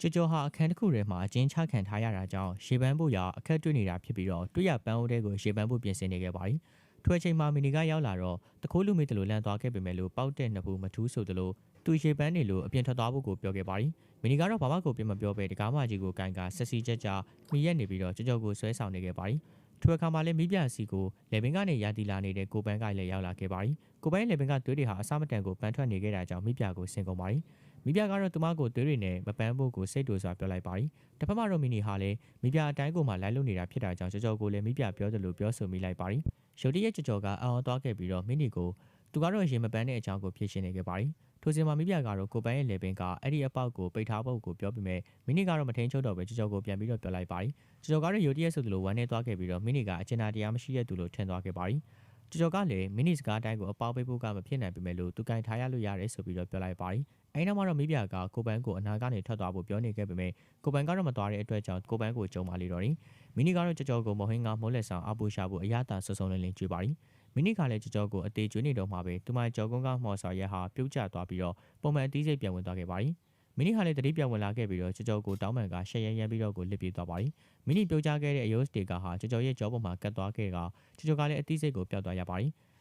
ကြော်ကြော်ဟာအခန်းတစ်ခုထဲမှာအကျဉ်းချခံထားရတာကြောင့်ရှေ့ပန်းဖို့ရာအခက်တွေ့နေတာဖြစ်ပြီးတော့တွေ့ရပန်းအိုးတဲကိုရှေ့ပန်းဖို့ပြင်ဆင်နေခဲ့ပါသည်ထွေချိန်မှာမီနီကရောက်လာတော့တခိုးလူမေတလို့လန့်သွားခဲ့ပေမဲ့လို့ပေါက်တဲ့နှစ်ဖူးမထူးဆိုသလိုသူရှေ့ပန်းနေလို့အပြင်ထွက်သွားဖို့ကိုပြောခဲ့ပါသည်မီနီကတော့ဘာမှကိုပြင်မပြောပဲတကားမကြီးကိုကန်ကဆက်စီချက်ကြမိရက်နေပြီးတော့ကြော်ကြော်ကိုဆွဲဆောင်နေခဲ့ပါသည် ထိုအခါမှာလည်းမိပြစီကိုလေပင်ကနေရာတီလာနေတဲ့ကိုပန်းကလည်းရောက်လာခဲ့ပါသည်ကိုပန်းလေပင်ကသွေးတွေဟာအစမတန်ကိုပန်းထွက်နေခဲ့တာကြောင့်မိပြကိုဆင်ကုန်ပါသည်မိပြကတော့သူမကိုသွေးတွေနဲ့မပန်းဖို့ကိုစိတ်တူစွာပြောလိုက်ပါသည်တစ်ဖက်မှာတော့မီနီဟာလည်းမိပြအတိုင်းကိုမှလိုက်လို့နေတာဖြစ်တာကြောင့်ကြော်ကြော်ကိုလည်းမိပြပြောသလိုပြောဆိုမိလိုက်ပါသည်ရုတ်တရက်ကြော်ကြော်ကအအောင်သွားခဲ့ပြီးတော့မီနီကိုသူကတော့ရင်မပန်းတဲ့အကြောင်းကိုဖြေရှင်းနေခဲ့ပါသည် ထိုစဉ်မှာမိပြကတော့ကိုပန်းရဲ့လေပင်ကအဲ့ဒီအပေါက်ကိုပိတ်ထားဖို့ကိုပြောပြီးမဲ့မီနီကတော့မထင်းချုပ်တော့ပဲကြော်ကြော်ကိုပြန်ပြီးတော့ပြောလိုက်ပါသည်ကြော်ကြော်ကတော့ရုတ်တရက်ဆိုသလိုဝမ်းနေသွားခဲ့ပြီးတော့မီနီကအကျဉ်းသားတရားမရှိတဲ့သူလို့ထင်သွားခဲ့ပါသည်ကြော်ကြော်ကလည်းမီနီစကားတိုင်းကိုအပေါက်ပိတ်ဖို့ကမဖြစ်နိုင်ပေမဲ့လို့သူကင်ထားရလို့ရတယ်ဆိုပြီးတော့ပြောလိုက်ပါသည်အဲဒီနောက်မှာတော့မိပြကကိုပန်းကိုအနာကနေထွက်သွားဖို့ပြောနေခဲ့ပေမဲ့ကိုပန်းကတော့မသွားတဲ့အတွက်ကြောင့်ကိုပန်းကိုကြုံပါလိမ့်တော့တယ်။မိနီကတော့ကြော်ကြော်ကိုမဟင်းကမိုးလက်ဆောင်အပူရှာဖို့အရသာစုံစုံလင်းလင်းကြွေးပါသည်။ မိနီကလည်းကြော်ကြော်ကိုအသေးကျွေးနေတော့မှပဲသူမကြော်ကုန်းကမော်ဆော်ရဲဟာပြုတ်ကျသွားပြီးတော့ပုံမှန်အသေးစိတ်ပြန်ဝင်သွားခဲ့ပါသည်။မိနီဟာလည်းတတိပြန်ဝင်လာခဲ့ပြီးတော့ကြော်ကြော်ကိုတောင်းပန်ကရှက်ရရမ်းပြီးတော့ကိုလစ်ပြေးသွားပါသည်။မိနီပြုတ်ကျခဲ့တဲ့အယိုးစတေကာဟာကြော်ကြော်ရဲ့ကြောပေါ်မှာကတ်သွားခဲ့ကကြော်ကြော်ကလည်းအသေးစိတ်ကိုပျောက်သွားရပါသည်။